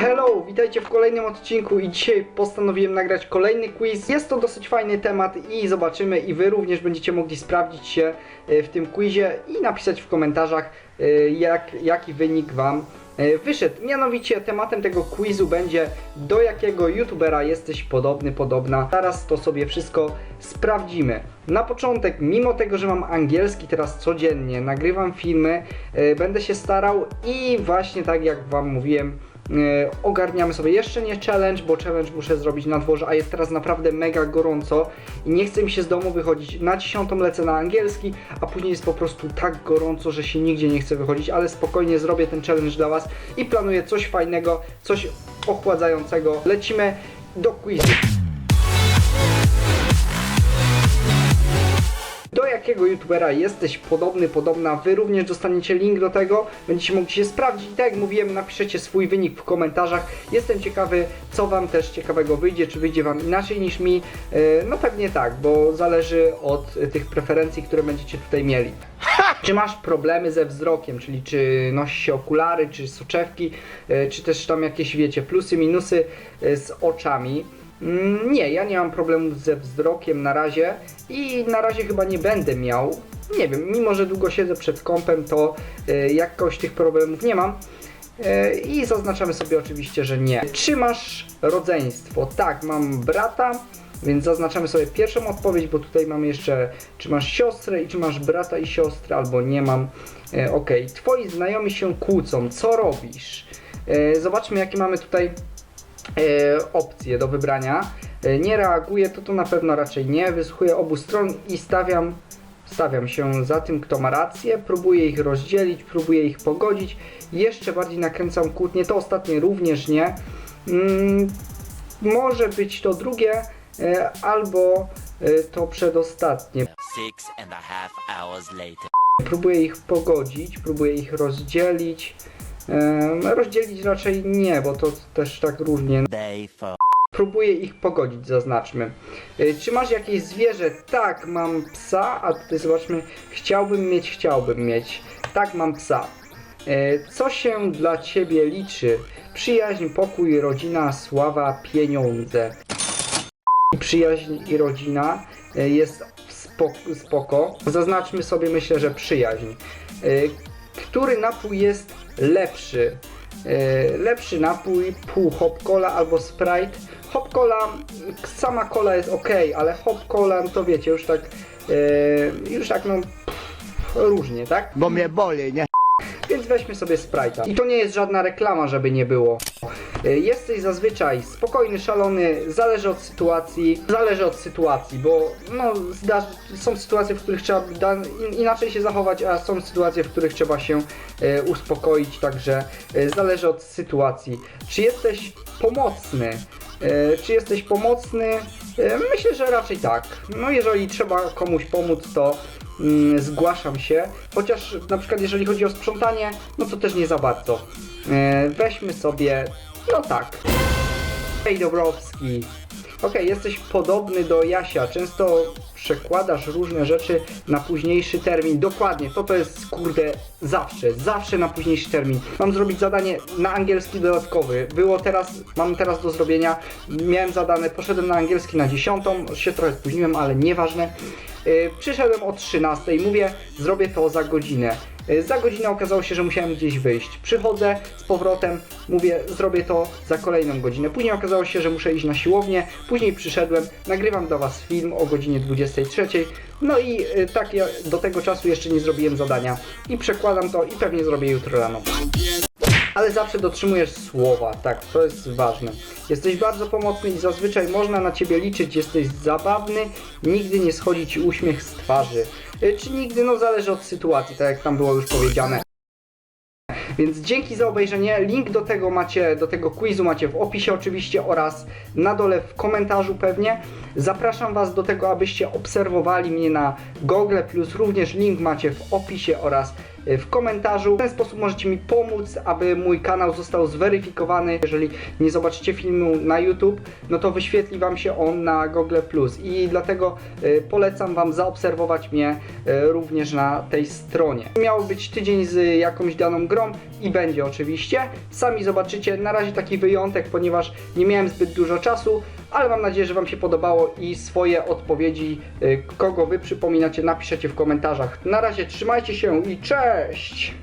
Hello, witajcie w kolejnym odcinku i dzisiaj postanowiłem nagrać kolejny quiz. Jest to dosyć fajny temat i zobaczymy i wy również będziecie mogli sprawdzić się e, w tym quizie i napisać w komentarzach e, jak, jaki wynik wam e, wyszedł. Mianowicie tematem tego quizu będzie do jakiego youtubera jesteś podobny, podobna. Zaraz to sobie wszystko sprawdzimy. Na początek, mimo tego, że mam angielski teraz codziennie, nagrywam filmy, będę się starał i właśnie tak jak wam mówiłem, ogarniamy sobie jeszcze nie challenge, bo challenge muszę zrobić na dworze, a jest teraz naprawdę mega gorąco i nie chcę mi się z domu wychodzić. Na dziesiątą lecę na angielski, a później jest po prostu tak gorąco, że się nigdzie nie chcę wychodzić, ale spokojnie zrobię ten challenge dla Was i planuję coś fajnego, coś ochładzającego. Lecimy do quizu. Jakiego youtubera jesteś podobny, podobna, wy również dostaniecie link do tego, będziecie mogli się sprawdzić i tak jak mówiłem, napiszecie swój wynik w komentarzach. Jestem ciekawy, co wam też ciekawego wyjdzie, czy wyjdzie wam inaczej niż mi. E, No pewnie tak, bo zależy od tych preferencji, które będziecie tutaj mieli. Czy masz problemy ze wzrokiem, czyli czy nosi się okulary, czy soczewki, e, czy też tam jakieś, wiecie, plusy, minusy e, z oczami? Mm, Nie, ja nie mam problemów ze wzrokiem na razie i na razie chyba nie będę miał. Nie wiem, mimo że długo siedzę przed kąpem, to e, jakoś tych problemów nie mam. E, I zaznaczamy sobie oczywiście, że nie. Czy masz rodzeństwo? Tak, mam brata, więc zaznaczamy sobie pierwszą odpowiedź, bo tutaj mamy jeszcze, czy masz siostrę i czy masz brata i siostrę, albo nie mam. E, ok, twoi znajomi się kłócą, co robisz? Zobaczmy, jakie mamy tutaj opcje do wybrania. E, nie reaguję, to to na pewno raczej nie. Wysłuchuję obu stron i stawiam, stawiam się za tym, kto ma rację. Próbuję ich rozdzielić, próbuję ich pogodzić. Jeszcze bardziej nakręcam kłótnię. To ostatnie również nie. Mm, może być to drugie, e, albo e, to przedostatnie. Próbuję ich pogodzić, próbuję ich rozdzielić. Rozdzielić raczej nie, bo to też tak różnie. Próbuję ich pogodzić, zaznaczmy. Y, Czy masz jakieś zwierzę? Tak, mam psa, a tutaj zobaczmy, chciałbym mieć, chciałbym mieć. Tak, mam psa. Y, Co się dla ciebie liczy? Przyjaźń, pokój, rodzina, sława, pieniądze. I przyjaźń i rodzina y, jest spoko, spoko. Zaznaczmy sobie, myślę, że przyjaźń. Który napój jest lepszy? E, lepszy napój, pół hop cola albo sprite. Hop cola, sama cola jest ok, ale hop cola, no to wiecie, już tak, e, już tak no, pff, różnie, tak? bo mnie boli, nie? Więc weźmy sobie Sprite'a. I to nie jest żadna reklama, żeby nie było. Y, Jesteś zazwyczaj spokojny, szalony, zależy od sytuacji, zależy od sytuacji, bo no, są sytuacje, w których trzeba inaczej się zachować, a są sytuacje, w których trzeba się e, uspokoić, także e, zależy od sytuacji. Czy jesteś pomocny? E, czy jesteś pomocny? E, myślę, że raczej tak. No jeżeli trzeba komuś pomóc, to mm, zgłaszam się. Chociaż na przykład jeżeli chodzi o sprzątanie, no to też nie za bardzo. E, weźmy sobie, no tak. Hej Dobrowski. Okej, jesteś podobny do Jasia. Często przekładasz różne rzeczy na późniejszy termin. Dokładnie, to to jest kurde zawsze, zawsze na późniejszy termin. Mam zrobić zadanie na angielski dodatkowy. Było teraz, mam teraz do zrobienia. Miałem zadane, poszedłem na angielski na 10, się trochę spóźniłem, ale nieważne. Yy, przyszedłem o 13 i mówię, zrobię to za godzinę. Yy, Za godzinę okazało się, że musiałem gdzieś wyjść. Przychodzę z powrotem, mówię, zrobię to za kolejną godzinę. Później okazało się, że muszę iść na siłownię. Później przyszedłem, nagrywam dla Was film o godzinie 23. No i yy, tak ja do tego czasu jeszcze nie zrobiłem zadania. I przekładam to i pewnie zrobię jutro rano. Ale zawsze dotrzymujesz słowa, tak, to jest ważne. Jesteś bardzo pomocny i zazwyczaj można na ciebie liczyć, jesteś zabawny, nigdy nie schodzi ci uśmiech z twarzy. Y, Czy nigdy, no zależy od sytuacji, tak jak tam było już powiedziane. Więc dzięki za obejrzenie. Link do tego macie, do tego quizu macie w opisie oczywiście oraz na dole w komentarzu pewnie. Zapraszam Was do tego, abyście obserwowali mnie na Google+, również link macie w opisie oraz w komentarzu. W ten sposób możecie mi pomóc, aby mój kanał został zweryfikowany. Jeżeli nie zobaczycie filmu na YouTube, no to wyświetli Wam się on na Google+. I dlatego y, polecam Wam zaobserwować mnie y, również na tej stronie. Miał być tydzień z jakąś daną grą, i będzie oczywiście. Sami zobaczycie, na razie taki wyjątek, ponieważ nie miałem zbyt dużo czasu, ale mam nadzieję, że Wam się podobało i swoje odpowiedzi, y, kogo Wy przypominacie, napiszecie w komentarzach. Na razie trzymajcie się i cześć!